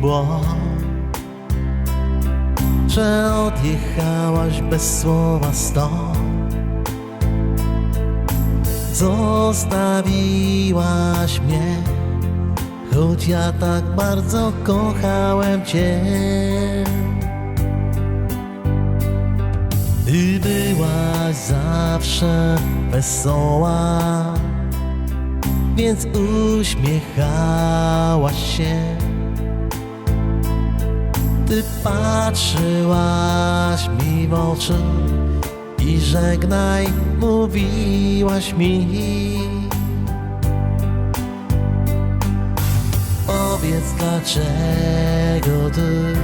błąd. Że odjechałaś bez słowa stąd. Zostawiłaś mnie Choć ja tak bardzo kochałem Cię. Ty byłaś zawsze wesoła Więc uśmiechałaś się Ty patrzyłaś mi w oczy I żegnaj mówiłaś mi. Powiedz dlaczego ty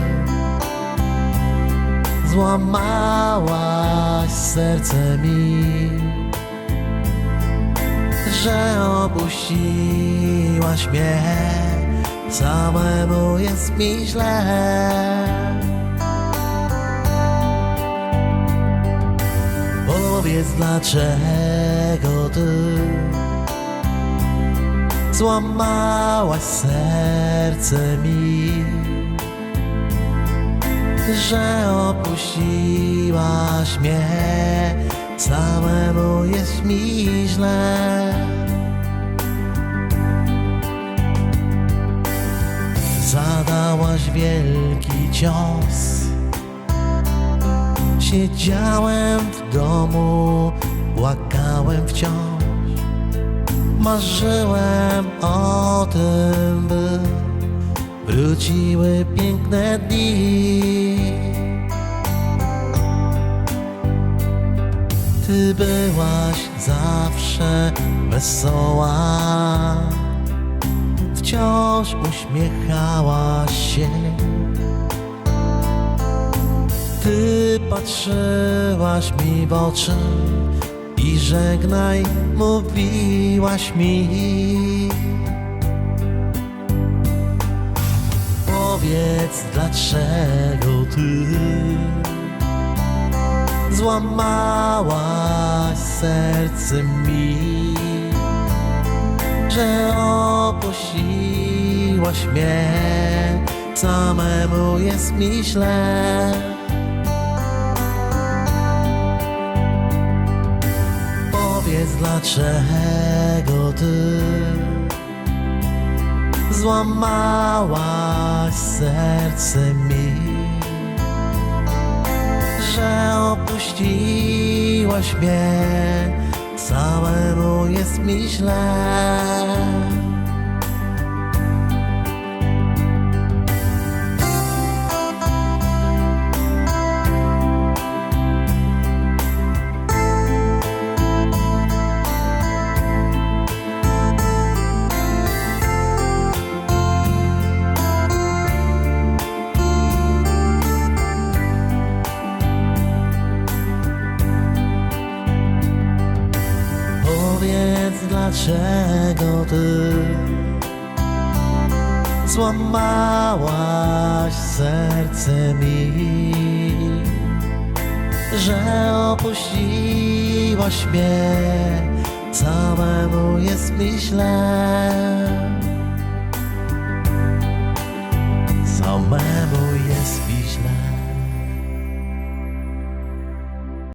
Złamałaś serce mi? Że opuściłaś mnie Samemu jest mi źle. Powiedz dlaczego ty Złamałaś serce mi Że opuściłaś mnie. Samemu jest mi źle Zadałaś wielki cios. Siedziałem w domu, płakałem wciąż. Marzyłem o tym, by wróciły piękne dni. Ty byłaś zawsze wesoła Wciąż uśmiechałaś się. Ty patrzyłaś mi w oczy i żegnaj mówiłaś mi. Powiedz dlaczego ty Złamałaś serce mi Że opuściłaś mnie Samemu jest mi źle. Powiedz dlaczego ty Złamałaś serce mi? Że opuściłaś mnie Samemu jest mi źle dlaczego ty Złamałaś serce mi Że opuściłaś mnie Samemu jest mi źle